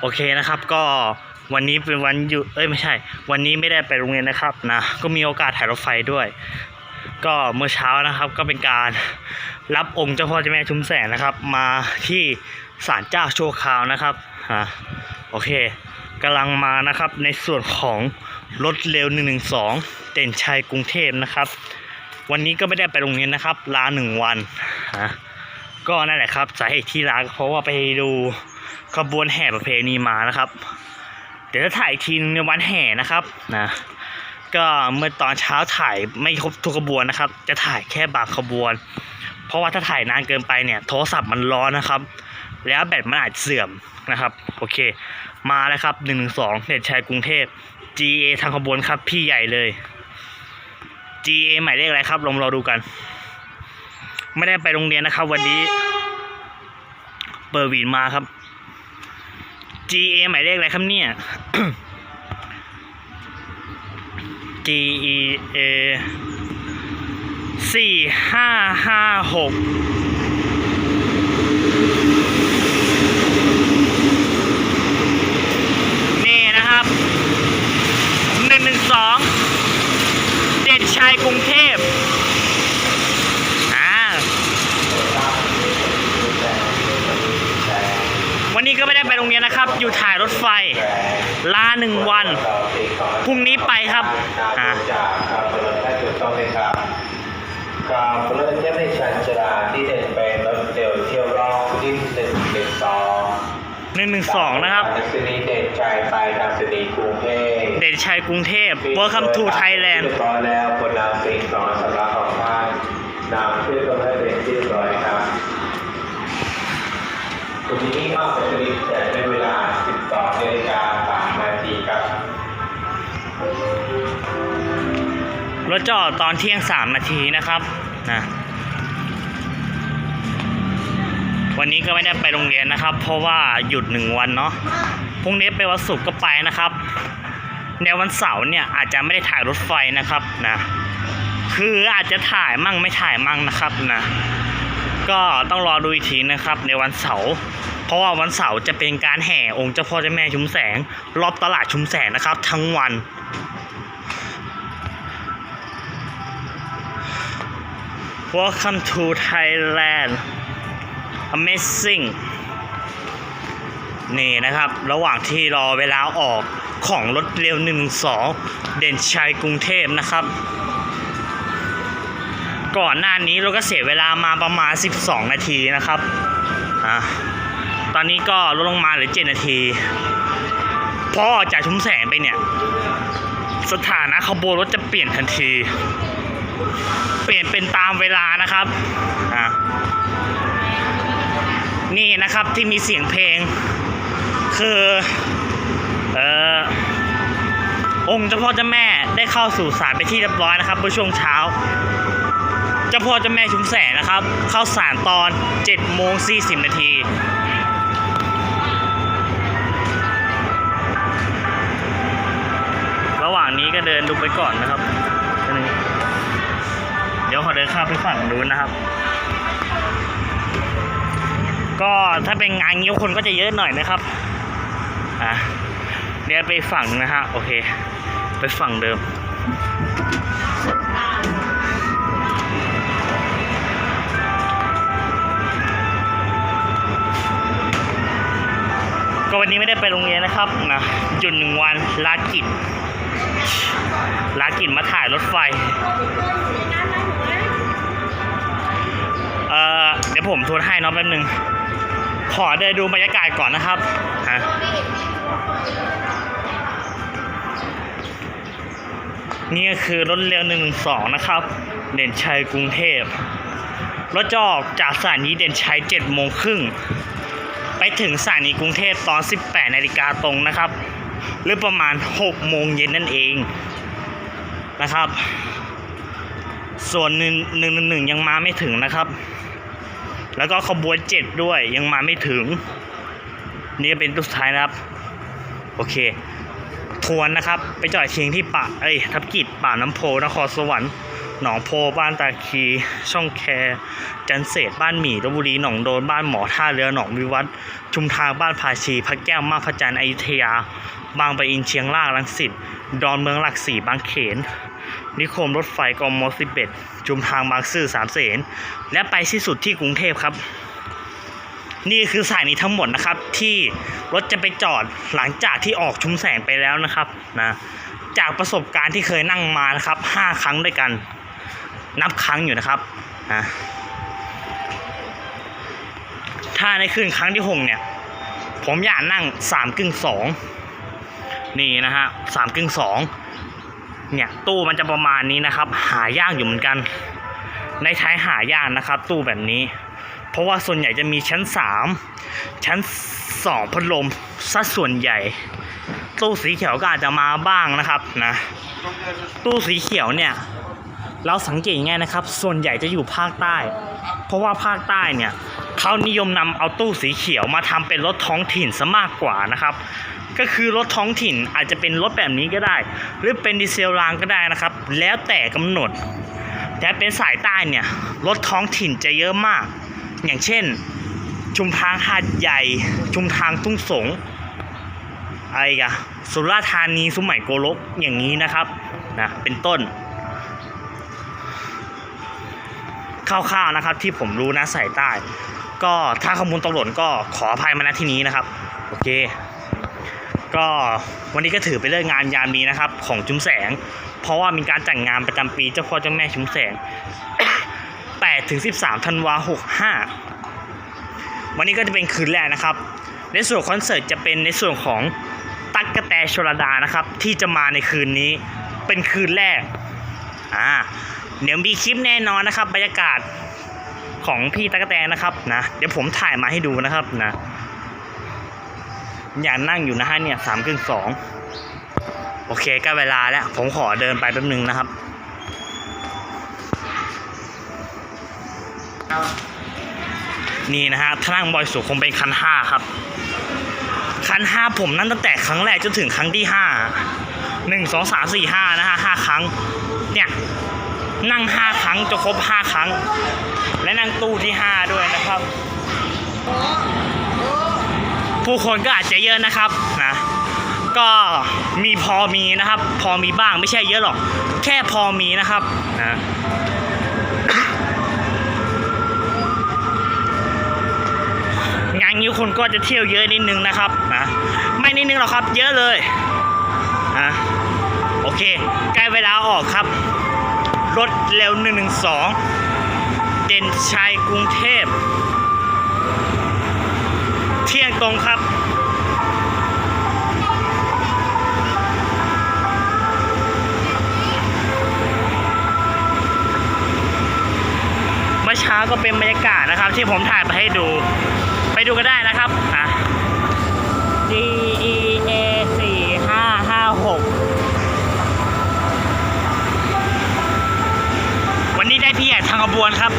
โอเคนะครับก็วันนี้เป็นวันหยุดเอ้ยไม่ใช่ วันนี้ไม่ได้ไปโรงเรียนนะครับนะก็มีโอกาสถ่ายรถไฟด้วย ก็เมื่อเช้านะครับก็เป็นการรับองค์เจ้าพ่อเจ้าแม่ชุมแสงนะครับ มาที่ศาลเจ้าโชวคราวนะครับอะโอเคกำลังมานะครับในส่วนของรถเร็ว 112เด่นชัยกรุงเทพนะครับ วันนี้ก็ไม่ได้ไปโรงเรียนนะครับลาหนึ่งวันอะก็นั่นแหละครับสาเหตุที่ลาเพราะว่าไปดู ขบวนแห่ประเพณีมานะครับ เดี๋ยวจะถ่ายทีนึงในวันแห่นะครับนะก็เมื่อตอนเช้าถ่ายไม่ครบทุกขบวนนะครับ จะถ่ายแค่บางขบวน เพราะว่าถ้าถ่ายนานเกินไปเนี่ยโทรศัพท์มันร้อนนะครับ แล้วแบตมันอาจเสื่อมนะครับ โอเค มาแล้วครับ1นึเด่นชัยกรุงเทพ GA ทางขบวนครับพี่ใหญ่เลย GA หมายเลขอะไรครับลองรอดูกัน ไม่ได้ไปโรงเรียนนะครับ วันนี้เบอร์วีนมาครับ GA หมายเลขอะไรครับเนี่ย G E A สี่ห้าห้าหกนี่นะครับหนึ่งหนึ่งสองเด่นชัยกรุงเทพอ่าวันนี้ก็ไม่ได้ไปโรงเรียนนะครับอยู่ถ่ายรถไฟ ลาหนึ่งวัน พรุ่งนี้ไปครับอ่าจากครับเปิดถ้าถูกต้องเลยครับการเปิดจะไม่ชันชราที่เด่นเป็นรถเร็วเที่ยวรอบที่หนึ่งหนึ่งสองหนึ่งหนึ่งสองนะครับดัชนีเด่นใจไปดัชนีกรุงเทพเด่นชัยกรุงเทพ Welcome to Thailand เรียบร้อยแล้วคนนำสิ่งของสำหรับของท่านนำชื่อตรงให้เป็นที่เรียบร้อยครับวันนี้ออก รถจอดตอนเที่ยงสามนาทีนะครับนะวันนี้ก็ไม่ได้ไปโรงเรียนนะครับ เพราะว่าหยุดหนึ่งวันเนาะพรุ่งนี้ไปวันศุกร์ก็ไปนะครับ ในวันเสาร์เนี่ยอาจจะไม่ได้ถ่ายรถไฟนะครับนะคืออาจจะถ่ายมั่งไม่ถ่ายมั่งนะครับนะก็ต้องรอดูอีกทีนะครับในวันเสาร์เพราะว่าวันเสาร์จะเป็นการแห่องค์เจ้าพ่อเจ้าแม่ชุมแสง รอบตลาดชุมแสงนะครับ ทั้งวัน Welcome to Thailand Amazing นี่นะครับ ระหว่างที่รอเวลาออกของรถเร็ว 112 เด่นชัยกรุงเทพนะครับ ก่อนหน้านี้เราก็เสียเวลามาประมาณ 12 นาทีนะครับอะตอนนี้ก็ลดลงมาเหลือ 7 นาทีพอออกจากชุมแสงไปเนี่ย สถานะขบวนรถจะเปลี่ยนทันที เปลี่ยนเป็นตามเวลานะครับอะนี่นะครับที่มีเสียงเพลง คือเอ่อองค์เจ้าพ่อเจ้าแม่ได้เข้าสู่ศาลไปที่เรียบร้อยนะครับเมื่อช่วงเช้าเจ้าพ่อเจ้าแม่ชุมแสงนะครับ เข้าศาลตอน7โมง40นาทีระหว่างนี้ก็เดินดูไปก่อนนะครับอันนี้ เดี๋ยวขอเดินข้ามไปฝั่งนู้นนะครับ ก็ถ้าเป็นงานเงิ้ยวคนก็จะเยอะหน่อยนะครับอะเดี๋ยวไปฝั่งนึงนะฮะโอเค ไปฝั่งเดิมก็วันนี้ไม่ได้ไปโรงเรียนนะครับนะหยุดหนึ่งวันลากิจลากิจมาถ่ายรถไฟ ดี๋ยวผมทวนให้น้องแป๊บนึง ขอเดินดูบรรยากาศก่อนนะครับฮะนี่ก็คือรถเร็ว1นึนะครับ เด่นชัยกรุงเทพรถจอกจากสถานีเด่นชัย7โมงครึ่งไปถึงสถานีกรุงเทพตอน 18นาฬิกาตรงนะครับ หรือประมาณ6โมงเย็นนั่นเองนะครับ ส่วนหนึ่งหนึ่งหนึ่งยังมาไม่ถึงนะครับ แล้วก็ขบวนเจ็ดด้วยยังมาไม่ถึง นี่เป็นตัวสุดท้ายนะครับ โอเค ทวนนะครับ ไปจอดเชียงที่ป่าเอ้ยทับกิจป่าน้ำโพนครสวรรค์หนองโพบ้านตาคี ช่องแค จันเศษบ้านหมี่ลบบุรีหนองโดนบ้านหมอท่าเรือหนองวิวัฒน์ชุมทางบ้านภาชีพระแก้วมาพระจันทร์อยุธยา บางปะอินเชียงรากลังสิตดอนเมืองหลักสี่บางเขน นิคมรถไฟกมสิบเอ็ดจุมทางบางซื่อสามเสนและไปสิ้นสุดที่กรุงเทพครับ นี่คือสายนี้ทั้งหมดนะครับ ที่รถจะไปจอดหลังจากที่ออกชุมแสงไปแล้วนะครับนะจากประสบการณ์ที่เคยนั่งมานะครับห้าครั้งด้วยกัน นับครั้งอยู่นะครับนะถ้าในคืนครั้งที่หกเนี่ย ผมอยากนั่งสามกึ่งสองนี่นะฮะสามกึ่งสอง เนี่ยตู้มันจะประมาณนี้นะครับ หายากอยู่เหมือนกัน ในไทยหายากนะครับ ตู้แบบนี้ เพราะว่าส่วนใหญ่จะมีชั้น 3 ชั้น 2พัดลมสัดส่วนใหญ่ ตู้สีเขียวก็อาจจะมาบ้างนะครับนะตู้สีเขียวเนี่ยเราสังเกตง่ายนะครับ ส่วนใหญ่จะอยู่ภาคใต้ เพราะว่าภาคใต้เนี่ยเขานิยมนำเอาตู้สีเขียวมาทำเป็นรถท้องถิ่นซะมากกว่านะครับ ก็คือรถท้องถิ่นอาจจะเป็นรถแบบนี้ก็ได้ หรือเป็นดีเซลรางก็ได้นะครับ แล้วแต่กำหนด แต่เป็นสายใต้เนี่ยรถท้องถิ่นจะเยอะมาก อย่างเช่น ชุมทางหาดใหญ่ ชุมทางทุ่งสงอะไรกันสุราธานีสุไหมโกลกอย่างนี้นะครับนะเป็นต้นคร่าวๆนะครับที่ผมรู้นะสายใต้ ก็ถ้าข้อมูลตกหล่นก็ขออภัยมาณที่นี้นะครับ โอเค ก็วันนี้ก็ถือไปนเลิกงานยามนี้นะครับ ของจุ้มแสง เพราะว่ามีการจัดงงานประจำปีเจ้าพ่อเจ้าแม่ชุมแสง8ถึง13ธันวา65 วันนี้ก็จะเป็นคืนแรกนะครับ ในส่วนคอนเสิร์ตจะเป็นในส่วนของตั๊กกะแตชลดานะครับ ที่จะมาในคืนนี้เป็นคืนแรกอ่าเดี๋ยวมีคลิปแน่นอนนะครับ บรรยากาศของพี่ตั๊กกะแตนะครับนะเดี๋ยวผมถ่ายมาให้ดูนะครับนะ อยากนั่งอยู่นะฮะเนี่ยสามครึ่งสองโอเคก็เวลาแล้ว ผมขอเดินไปแป๊บนึงนะครับนี่นะฮะถ้านั่งบอยสุคงเป็นคันห้าครับ คันห้าผมนั่งตั้งแต่ครั้งแรกจนถึงครั้งที่ห้าหนึ่งสองสามสี่ห้านะฮะห้าครั้ง เนี่ยนั่งห้าครั้งจะครบห้าครั้ง และนั่งตู้ที่ห้าด้วยนะครับ ผู้คนก็อาจจะเยอะนะครับนะก็มีพอมีนะครับ พอมีบ้างไม่ใช่เยอะหรอก แค่พอมีนะครับนะงานนี้คนก็จะเที่ยวเยอะนิดนึงนะครับนะไม่นิดนึงหรอกครับ เยอะเลยนะโอเคใกล้เวลาออกครับ รถเร็ว112เด่นชัยกรุงเทพ ตรงครับเมื่อเช้าก็เป็นบรรยากาศนะครับ ที่ผมถ่ายไปให้ดู ไปดูกันได้นะครับ อะ G E A สี่ห้าห้าหกวันนี้ได้พี่ใหญ่ทางขบวนครับ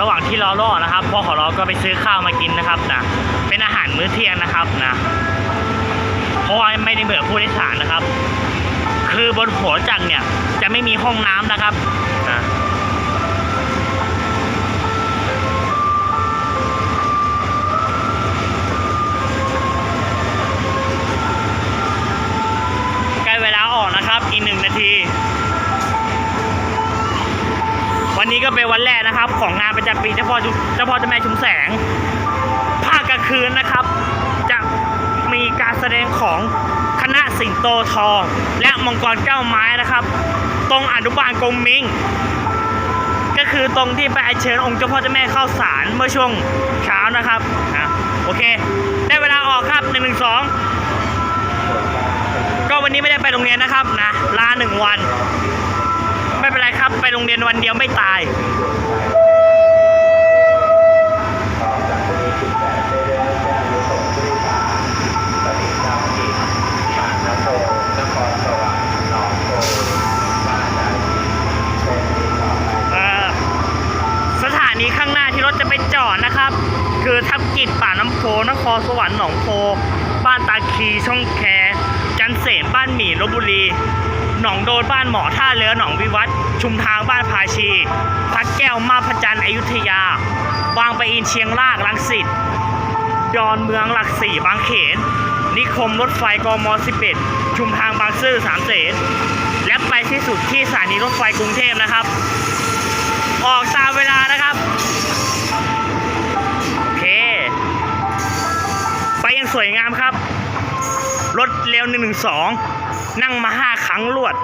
ระหว่าง ที่รอรอนะครับพ่อขอรอก็ไปซื้อข้าวมากินนะครับนะเป็นอาหารมื้อเที่ยงนะครับนะเพราะว่าไม่ได้เบื่อผู้โดยสารนะครับ คือบนหัวจักรเนี่ย จะไม่มีห้องน้ำนะครับนะใกล้เวลาออกนะครับ อีกหนึ่งนาที วันนี้ก็เป็นวันแรก นะครับ ของงานประจำปีเจ้าพ่อชุเจ้าพ่อเจ้าแม่ชุมแสง ภาคกลางคืนนะครับ จะมีการแสดงของคณะสิงโตทอง และมังกรเก้าไม้นะครับ ตรงอนุบาลกงมิงก็คือตรงที่ไปเชิญองค์เจ้าพ่อเจ้าแม่เข้าสารเมื่อช่วงเช้านะครับนะโอเค ได้เวลาออกครับหนึ่งหนึ่งสองก็วันนี้ไม่ได้ไปโรงเรียนนะครับนะลาหนึ่งวัน ไม่เป็นไรครับ ไปโรงเรียนวันเดียวไม่ตายสงได้แล้วแจ้งรู้ส่งผู้โดยสารปฏิบัติกิจปากน้ำโพนครสวรรค์หนองโพบ้านใดเป็นที่ต่อไปเอ่อสถานีข้างหน้าที่รถจะไปจอดนะครับ คือทับกิจป่าน้ำโพนครสวรรค์หนองโพ บ้านตาคีช่องแคจันเสมบ้านหมี่ลบบุรี หนองโดนบ้านหมอท่าเรือหนองวิวัฒน์ชุมทางบ้านพาชี พัดแก้วมาพจันทร์อยุธยา บางปะอินเชียงรากลังสิตดอนเมืองหลักสี่บางเขน นิคมรถไฟกม11ชุมทางบางซื่อสามเสนและไปที่สุดที่สถานีรถไฟกรุงเทพนะครับ ออกตามเวลานะครับโอเค ไปยังสวยงามครับ รถเร็ว112 นั่งมา ทั้งรวด